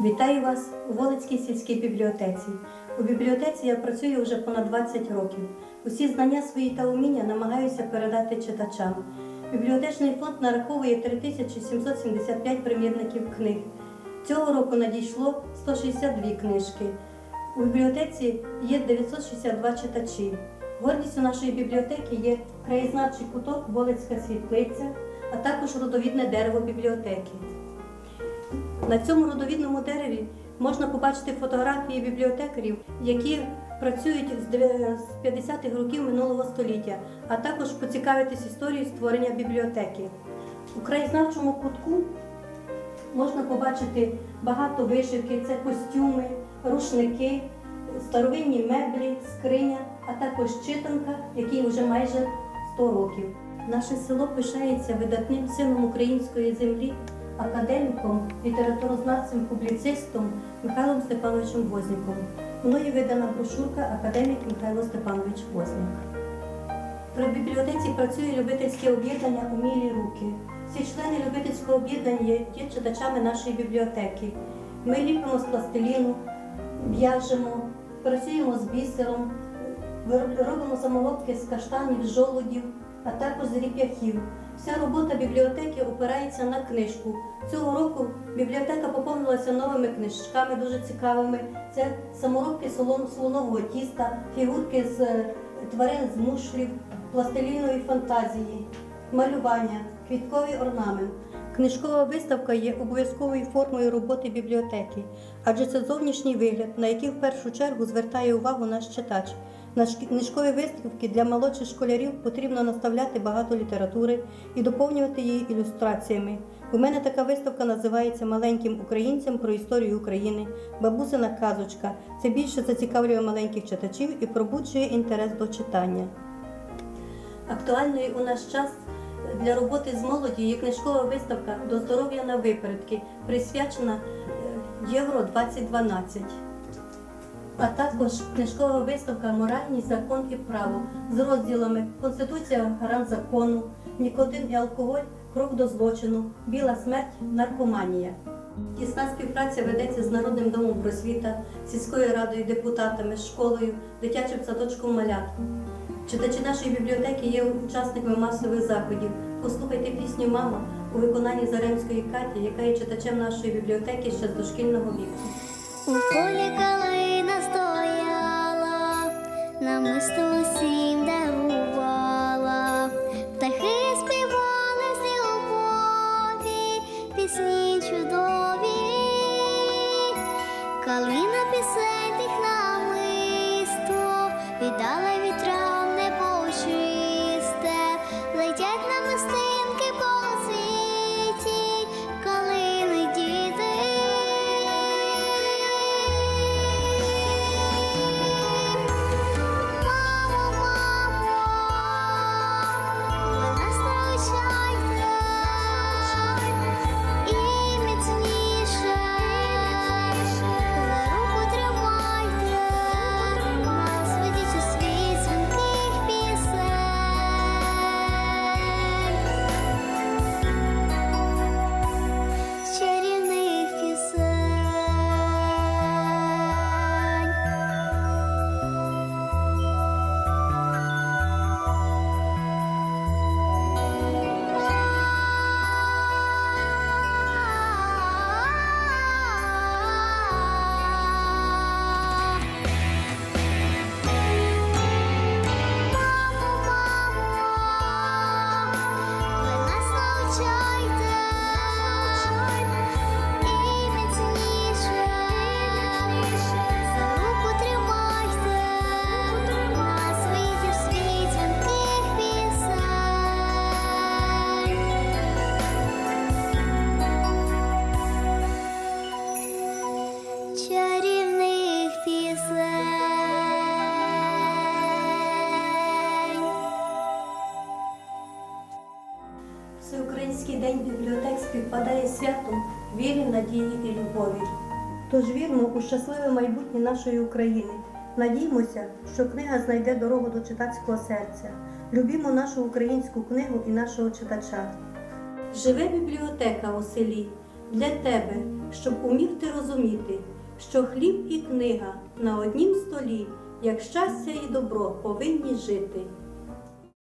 Вітаю вас у Волицькій сільській бібліотеці. У бібліотеці я працюю вже понад 20 років. Усі знання свої та уміння намагаюся передати читачам. Бібліотечний фонд нараховує 3775 примірників книг. Цього року надійшло 162 книжки. У бібліотеці є 962 читачі. Гордістю нашої бібліотеки є краєзнавчий куток Волицька світлиця, а також родовідне дерево бібліотеки. На цьому родовідному дереві можна побачити фотографії бібліотекарів, які працюють з 50-х років минулого століття, а також поцікавитись історією створення бібліотеки. У краєзнавчому кутку можна побачити багато вишивки, це костюми, рушники, старовинні меблі, скриня, а також читанка, якій вже майже 100 років. Наше село пишається видатним сином української землі, академіком, літературознавцем, публіцистом Михайлом Степановичем Возняком. Мною видана брошурка Академік Михайло Степанович Возняк. При бібліотеці працює любительське об'єднання Умілі руки. Всі члени любительського об'єднання є, читачами нашої бібліотеки. Ми ліпимо з пластиліну, в'яжемо, працюємо з бісером, робимо самолобки з каштанів, жолудів, а також з ріп'яхів. Вся робота бібліотеки опирається на книжку. Цього року бібліотека поповнилася новими книжками, дуже цікавими. Це саморобки солон- солонового тіста, фігурки з е, тварин з мушлів, пластилінової фантазії, малювання, квітковий орнамент. Книжкова виставка є обов'язковою формою роботи бібліотеки, адже це зовнішній вигляд, на який в першу чергу звертає увагу наш читач. На книжкові виставки для молодших школярів потрібно наставляти багато літератури і доповнювати її ілюстраціями. У мене така виставка називається Маленьким українцям про історію України. Бабусина казочка. Це більше зацікавлює маленьких читачів і пробуджує інтерес до читання. Актуальною у наш час для роботи з молоді є книжкова виставка до здоров'я на випередки, присвячена е, Євро 2012. А також книжкова виставка Моральність, закон і право з розділами Конституція гарант закону, Нікотин і алкоголь, крок до злочину, Біла смерть, наркоманія. Тісна співпраця ведеться з Народним домом просвіта, сільською радою, депутатами, школою, дитячим садочком малят. Читачі нашої бібліотеки є учасниками масових заходів. Послухайте пісню Мама у виконанні Заремської Каті, яка є читачем нашої бібліотеки ще з дошкільного віку. У на намисто усім дарувала, птахи співали з любові, пісні чудові, калина пісень тих намисто, віддала Всеукраїнський день бібліотек співпадає з святом віри, надії і любові. Тож вірмо у щасливе майбутнє нашої України. Надіймося, що книга знайде дорогу до читацького серця. Любімо нашу українську книгу і нашого читача. Живе бібліотека у селі. Для тебе щоб умів ти розуміти, що хліб і книга на однім столі, як щастя і добро повинні жити.